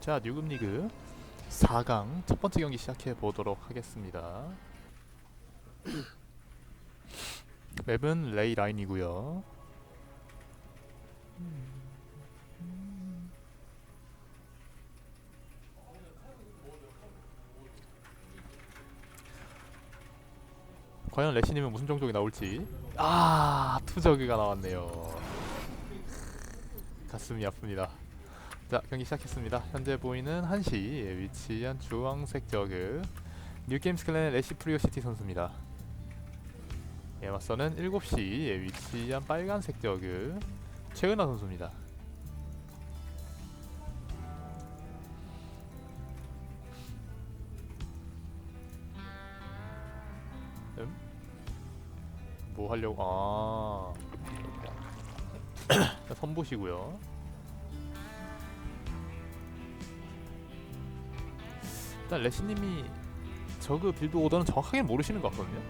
자, 뉴금 리그 4강 첫 번째 경기 시작해 보도록 하겠습니다. 맵은 레이 라인이고요. 과연 레시님은 무슨 종족이 나올지 아 투저그가 나왔네요 가슴이 아픕니다 자 경기 시작했습니다. 현재 보이는 1시에 위치한 주황색 저그 뉴게임스 클랜의 레시 프리오시티 선수입니다. 예 맞서는 7시에 위치한 빨간색 저그 최은하 선수입니다. 음? 뭐 하려고? 아. 자, 선보시고요 일단 레시님이 저그 빌드 오더는 정확하게 모르시는 것 같거든요.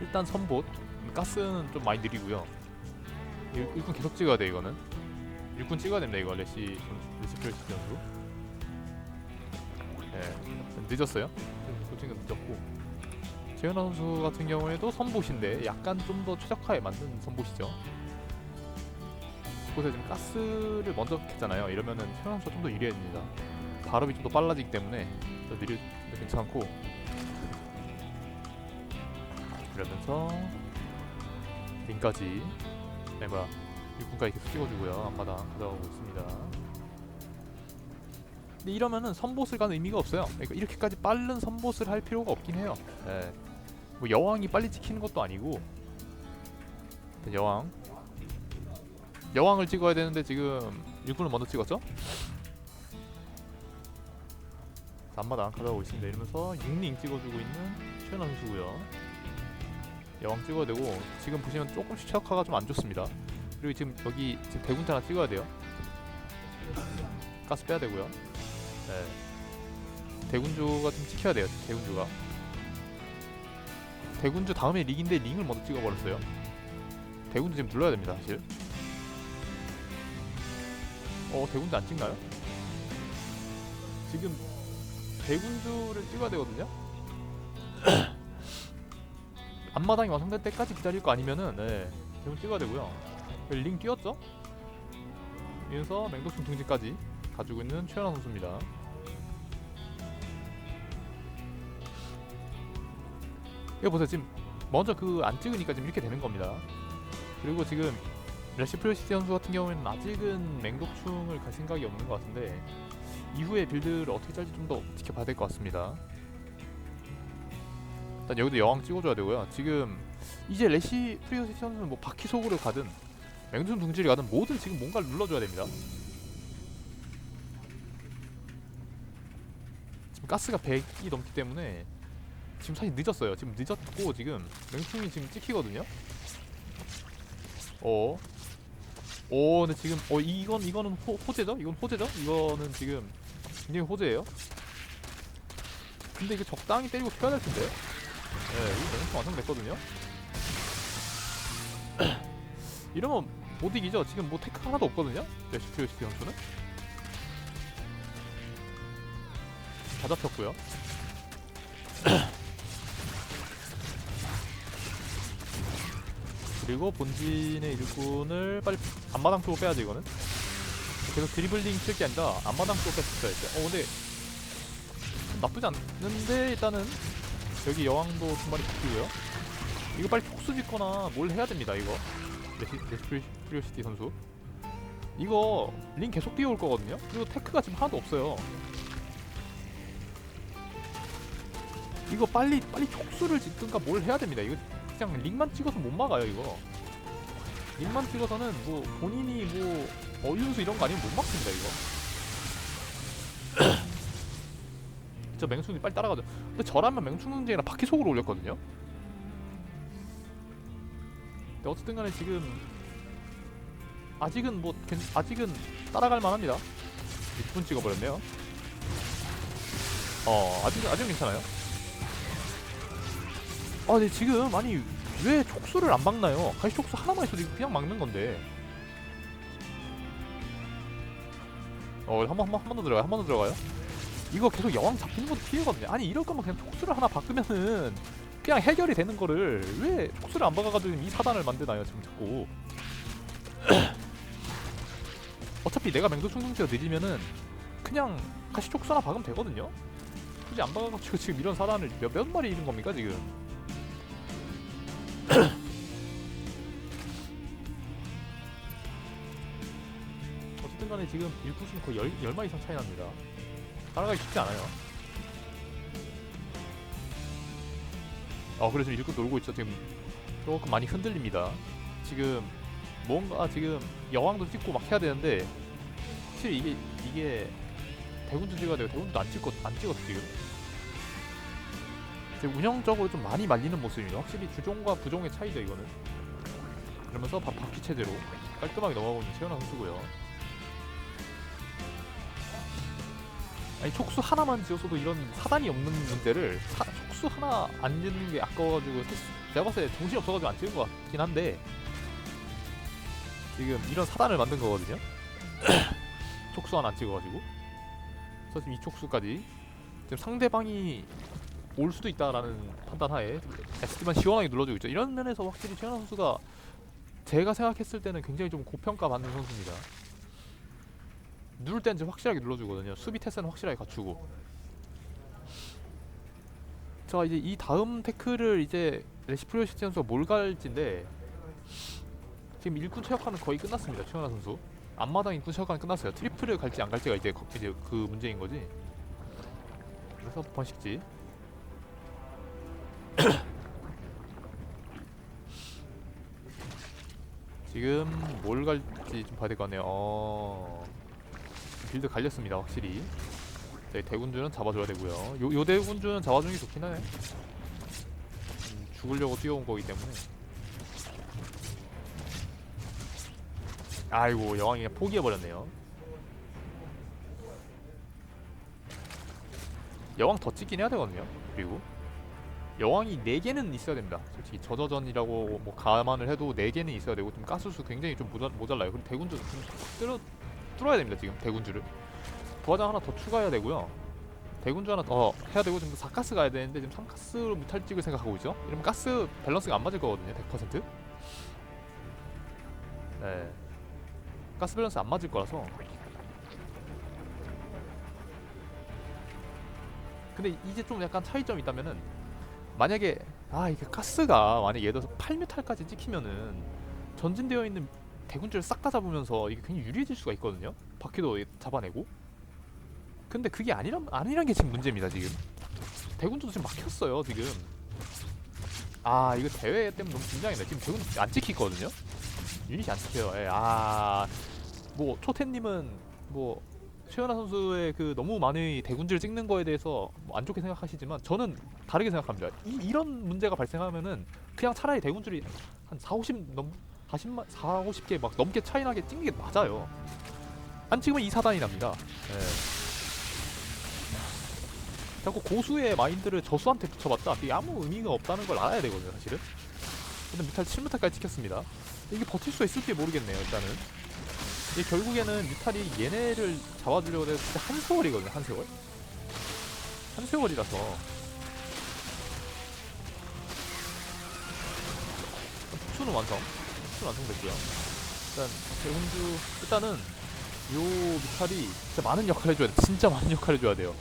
일단 선봇 가스는 좀 많이 느리고요. 일, 일꾼 계속 찍어야 돼 이거는. 일꾼 찍어야 됩니다 이거 레시 레시 프레시 선수. 예, 늦었어요. 솔직히 늦었고. 재현아 선수 같은 경우에도 선봇인데 약간 좀 더 최적화에 맞는 선봇이죠. 곳에 지금 가스를 먼저 했잖아요. 이러면은 최현 선수가 좀 더 유리해야 됩니다. 발업이 좀 더 빨라지기 때문에 더 느리 괜찮고 이러면서 링까지 네 뭐야 육군까지 계속 찍어주고요. 앞마당 가져가고 있습니다. 근데 이러면은 선봇을 가는 의미가 없어요. 그러니까 이렇게까지 빠른 선봇을 할 필요가 없긴 해요. 네. 뭐 여왕이 빨리 찍히는 것도 아니고 여왕 여왕을 찍어야 되는데 지금 일꾼을 먼저 찍었죠? 앞마당 가져가고 있습니다. 이러면서 6링 찍어주고 있는 최연아 선수고요. 여왕 찍어야 되고 지금 보시면 조금씩 최적화가 좀 안 좋습니다. 그리고 지금 여기 지금 대군주 하나 찍어야 돼요. 가스 빼야 되고요. 네. 대군주가 좀 찍혀야 돼요. 대군주가. 대군주 다음에 링인데 링을 먼저 찍어버렸어요. 대군주 지금 눌러야 됩니다, 사실. 어, 대군주 안 찍나요? 지금 대군주를 찍어야 되거든요. 앞마당이 완성될 때까지 기다릴 거 아니면은 네, 대군 찍어야 되고요. 링 띄웠죠? 이어서 맹독충 등지까지 가지고 있는 최연아 선수입니다. 이거 보세요 지금 먼저 그 안 찍으니까 지금 이렇게 되는 겁니다. 그리고 지금 레시 프레시티 선수 같은 경우에는 아직은 맹독충을 갈 생각이 없는 것 같은데 이후에 빌드를 어떻게 짤지 좀 더 지켜봐야 될 것 같습니다. 일단 여기도 여왕 찍어줘야 되고요. 지금 이제 레시 프리오시티 선수는 뭐 바퀴 속으로 가든 맹독충 둥지를 가든 뭐든 지금 뭔가를 눌러줘야 됩니다. 지금 가스가 100이 넘기 때문에 지금 사실 늦었어요. 지금 늦었고 지금 맹충이 지금 찍히거든요. 어. 오, 근데 지금 어 이건 이거는 호, 호재죠? 이건 호재죠? 이거는 지금 굉장히 호재예요. 근데 이거 적당히 때리고 켜야 될 텐데. 네, 이거 맹충 완성됐거든요. 이러면 못 이기죠. 지금 뭐 테크 하나도 없거든요. 레시피오시티 선수는 다 잡혔고요. 그리고 본진의 일꾼을 빨리 앞마당 쪽으로 빼야지 이거는 계속 드리블링 칠게 아니라 앞마당 쪽으로 뺐어야 돼. 어 근데 나쁘지 않는데 일단은 여기 여왕도 두 마리 잡히고요. 이거 빨리 촉수 짓거나 뭘 해야 됩니다 이거. 레시, 레시 프리오시티 선수. 이거 링 계속 뛰어올 거거든요. 그리고 테크가 지금 하나도 없어요. 이거 빨리 빨리 촉수를 짓든가 뭘 해야 됩니다. 이거 그냥 링만 찍어서 못 막아요 이거. 링만 찍어서는 뭐 본인이 뭐 어윤수 이런 거 아니면 못 막습니다 이거. 저 맹충이 빨리 따라가죠. 근데 저라면 맹충 문제랑 바퀴 속으로 올렸거든요. 근데 어쨌든 간에 지금 아직은 뭐 괜- 아직은 따라갈 만합니다. 6분 찍어버렸네요. 어 아직은 아직은 괜찮아요. 아, 근데 지금 아니 왜 촉수를 안 막나요? 가시 촉수 하나만 있어도 그냥 막는 건데. 어, 한 번, 한 번, 한 번 더 들어가요. 한 번 더 들어가요. 이거 계속 여왕 잡히는 것도 피해거든요. 아니, 이럴 거면 그냥 촉수를 하나 바꾸면은 그냥 해결이 되는 거를 왜 촉수를 안 박아가지고 이 사단을 만드나요, 지금 자꾸. 어차피 내가 맹독 충동치가 늦으면은 그냥 다시 촉수 하나 박으면 되거든요. 굳이 안 박아가지고 지금 이런 사단을 몇, 몇 마리 잃은 겁니까, 지금? 어쨌든 간에 지금 일구수는 거의 열, 열마 이상 차이 납니다. 따라가기 쉽지 않아요. 어, 그래서 일꾼 놀고 있죠. 지금 조금 많이 흔들립니다. 지금 뭔가 지금 여왕도 찍고 막 해야 되는데 확실히 이게 이게 대군도 찍어야 돼요. 대군도 안 찍었 안 찍었어 지금. 운영적으로 좀 많이 말리는 모습입니다. 확실히 주종과 부종의 차이죠 이거는. 그러면서 바, 바퀴 체제로 깔끔하게 넘어가고 있는 최연아 선수고요. 아니 촉수 하나만 지었어도 이런 사단이 없는 문제를 사, 촉수 하나 안 짓는 게 아까워가지고 제가 봤을 때 정신이 없어가지고 안 찍은 것 같긴 한데 지금 이런 사단을 만든 거거든요. 촉수 하나 안 찍어가지고 그래서 지금 이 촉수까지 지금 상대방이 올 수도 있다라는 판단하에 SD만 시원하게 눌러주고 있죠. 이런 면에서 확실히 최연아 선수가 제가 생각했을 때는 굉장히 좀 고평가 받는 선수입니다. 누를 때는 확실하게 눌러주거든요. 수비 태세는 확실하게 갖추고. 자 이제 이 다음 태클을 이제 레시프리오시티 선수가 뭘 갈지인데 지금 일꾼 체력화는 거의 끝났습니다. 최현아 선수. 앞마당 일꾼 체력화는 끝났어요. 트리플을 갈지 안 갈지가 이제 그 문제인 거지. 그래서 번식지. 지금 뭘 갈지 좀 봐야 될 것 같네요. 어... 빌드 갈렸습니다, 확실히. 네, 대군주는 잡아줘야 되고요. 요, 요 대군주는 잡아주는 게 좋긴 하네. 음, 죽으려고 뛰어온 거기 때문에. 아이고, 여왕이 그냥 포기해버렸네요. 여왕 더 찍긴 해야 되거든요. 그리고 여왕이 4개는 있어야 됩니다. 솔직히 저저전이라고 뭐 감안을 해도 4개는 있어야 되고 좀 가스수 굉장히 좀 모자, 모자라요. 그리고 대군주 좀 뚫어, 뚫어야 됩니다. 지금 대군주를. 부하장 하나 더 추가해야 되고요. 대군주 하나 더 해야 되고 지금 4가스 가야 되는데 지금 3가스로 무탈 찍을 생각하고 있죠. 이러면 가스 밸런스가 안 맞을 거거든요. 100%. 네. 가스 밸런스 안 맞을 거라서. 근데 이제 좀 약간 차이점이 있다면은 만약에 아 이게 가스가 만약 예를 들어서 8뮤탈까지 찍히면은 전진되어 있는 대군주를 싹 다 잡으면서 이게 굉장히 유리해질 수가 있거든요. 바퀴도 잡아내고. 근데 그게 아니란 아니란 게 지금 문제입니다 지금. 대군주도 지금 막혔어요 지금. 아 이거 대회 때문에 너무 긴장이네. 지금 대군 안 찍히거든요. 유닛이 안 찍혀요. 예, 아뭐 초태님은 뭐 최연아 선수의 그 너무 많은 대군주를 찍는 거에 대해서 뭐 안 좋게 생각하시지만 저는 다르게 생각합니다. 이, 이런 문제가 발생하면은 그냥 차라리 대군주를 한 4, 50 넘, 40만, 4, 50개 막 넘게 차이 나게 찍는 게 맞아요. 안 찍으면 이 사단이 납니다. 예. 자꾸 고수의 마인드를 저수한테 붙여봤다. 그게 아무 의미가 없다는 걸 알아야 되거든요, 사실은. 근데 뮤탈 7뮤탈까지 찍혔습니다. 이게 버틸 수 있을지 모르겠네요, 일단은. 이게 결국에는 뮤탈이 얘네를 잡아주려고 해도 진짜 한 세월이거든요, 한 세월. 한 세월이라서. 완성. 수는 완성됐고요. 일단 대군주 일단은 요 뮤탈이 진짜 많은 역할을 해줘야 돼. 진짜 많은 역할을 해줘야 돼요.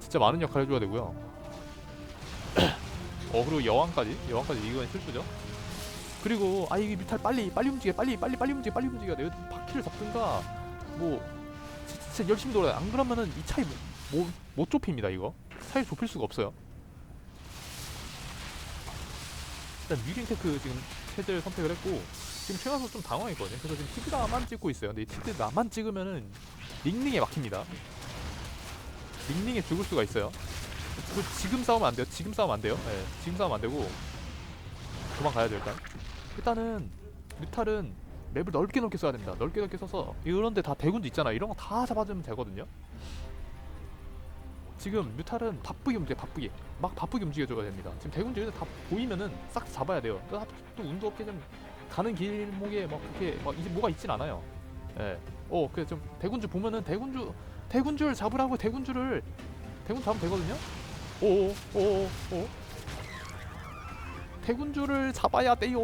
진짜 많은 역할을 해줘야 되고요. 어 그리고 여왕까지 여왕까지 이건 실수죠. 그리고 아 이게 뮤탈 빨리 빨리 움직여 빨리 빨리 빨리 움직여 빨리 움직여 내가 바퀴를 잡든가 뭐 지- 진짜 열심히 돌아야 돼. 안 그러면은 이 차이 못, 못 좁힙니다 이거 차이 좁힐 수가 없어요. 일단 뮤링 테크 지금 체제를 선택을 했고 지금 최연소 좀 당황했거든요. 그래서 지금 티드라만 찍고 있어요. 근데 이 티드라만 찍으면은 링링에 막힙니다. 링링에 죽을 수가 있어요. 그 지금 싸우면 안 돼요. 지금 싸우면 안 돼요. 예, 지금 싸우면 안 되고 도망가야 돼요 일단. 일단은 뮤탈은 맵을 넓게 넓게 써야 됩니다. 넓게 넓게 써서 이런데 다 대군주 있잖아. 이런 거 다 잡아주면 되거든요. 지금 뮤탈은 바쁘게 움직여 바쁘게 막 바쁘게 움직여줘야 됩니다. 지금 대군주 이런 데다 보이면은 싹 잡아야 돼요. 또, 또 운도 없게 좀 가는 길목에 막 그렇게 막 이제 뭐가 있진 않아요. 예. 어, 그래 좀 대군주 보면은 대군주 대군주를 잡으라고 대군주를 대군 잡으면 되거든요. 오오 오오 오. 대군주를 잡아야 돼요.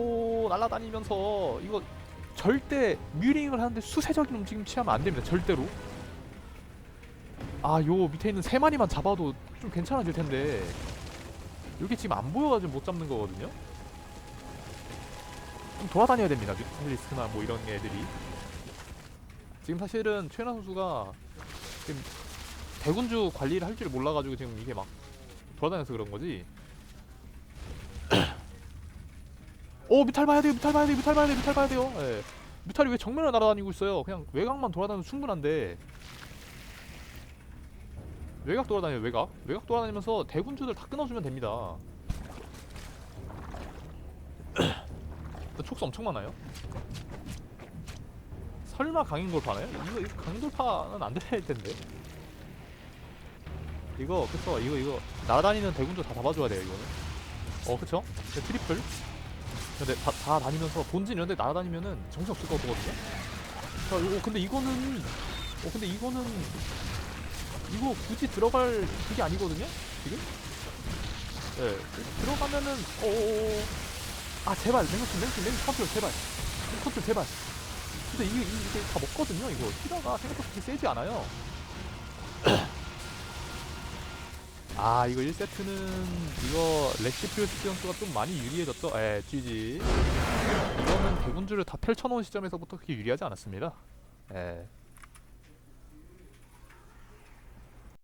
날아다니면서 이거 절대 뮤링을 하는데 수세적인 움직임 취하면 안 됩니다. 절대로. 아, 요 밑에 있는 세 마리만 잡아도 좀 괜찮아질 텐데. 여기 지금 안 보여가지고 못 잡는 거거든요. 좀 돌아다녀야 됩니다. 뮤탈리스크나 뭐 이런 애들이. 지금 사실은 최연아 선수가 지금 대군주 관리를 할 줄 몰라가지고 지금 이게 막 돌아다녀서 그런 거지. 오 뮤탈 봐야 돼요 뮤탈 봐야 돼요 뮤탈 봐야 돼요 뮤탈 봐야 돼요 예. 뮤탈이 왜 정면을 날아다니고 있어요 그냥 외곽만 돌아다니면 충분한데 외곽 돌아다녀요 외곽. 외곽 돌아다니면서 대군주들 다 끊어주면 됩니다. 촉수 엄청 많아요. 설마 강인 돌파나요? 이거, 이거 강인 돌파는 안 될 텐데. 이거 그쵸? 이거 이거. 날아다니는 대군주 다 잡아줘야 돼요 이거는. 어 그쵸? 네, 트리플. 근데 다, 다 다니면서 본진 이런 데 날아다니면은 정신 없을 것 같거든요. 자 이거 근데 이거는 어 근데 이거는 이거 굳이 들어갈 그게 아니거든요 지금? 예 들어가면은 어어어 아 제발. 맹구팀 맹구팀 맹구 컨트롤 제발. 맹구 컨트롤 제발. 근데 이게 이게 다 먹거든요 이거. 히라가 생각보다 그렇게 세지 않아요. 아 이거 1세트는 이거 레시피오스 선수가 좀 많이 유리해졌죠? 에 GG 이거는 대군주를 다 펼쳐놓은 시점에서부터 그렇게 유리하지 않았습니다. 에